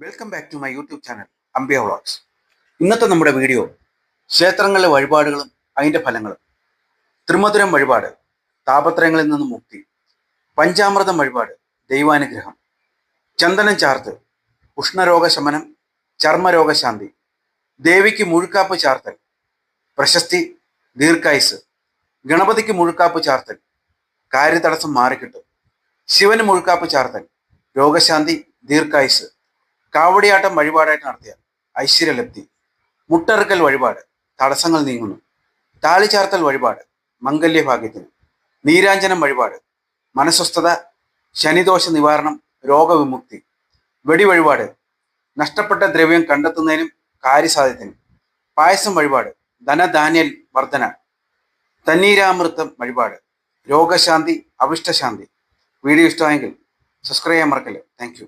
Welcome back to my YouTube channel Ambiya vlogs ഇന്നത്തെ നമ്മുടെ video ക്ഷേത്രങ്ങളിലെ വഴിപാടുകളും അതിന്റെ ഫലങ്ങളും. ത്രിമധുരം വഴിപാട് താപത്രയങ്ങളിൽ നിന്നും മുക്തി പഞ്ചാമൃതം വഴിപാട് ദൈവാനുഗ്രഹം ചന്ദനം ചാർത്ത് ഉഷ്ണരോഗ ശമനം ചർമ്മരോഗശാന്തി ദേവിക്ക് മുഴുക്കാപ്പ് ചാർത്തൽ പ്രശസ്തി ദീർഘായുസ് ഗണപതിക്ക് മുഴുക്കാപ്പ് ചാർത്തൽ കാര്യതടസ്സം മാറിക്കിട്ടും ശിവന് മുഴുക്കാപ്പ് ചാർത്തൽ രോഗശാന്തി ദീർഘായുസ് കാവടിയാട്ടം വഴിപാടായിട്ട് നടത്തിയ ഐശ്വര്യലബ്ധി മുട്ടറുക്കൽ വഴിപാട് തടസ്സങ്ങൾ നീങ്ങുന്നു താളിചാർത്തൽ വഴിപാട് മംഗല്യഭാഗ്യത്തിന് നീരാഞ്ജനം വഴിപാട് മനസ്വസ്ഥത ശനിദോഷ നിവാരണം രോഗവിമുക്തി വെടി വഴിപാട് നഷ്ടപ്പെട്ട ദ്രവ്യം കണ്ടെത്തുന്നതിനും കാര്യസാധ്യത്തിനും പായസം വഴിപാട് ധനധാന്യൽ വർധന തന്നീരാമൃതം വഴിപാട് രോഗശാന്തി അവിഷ്ടശാന്തി വീഡിയോ ഇഷ്ടമായെങ്കിൽ സബ്സ്ക്രൈബ് ചെയ്യാൻ മറക്കല്ലേ. താങ്ക്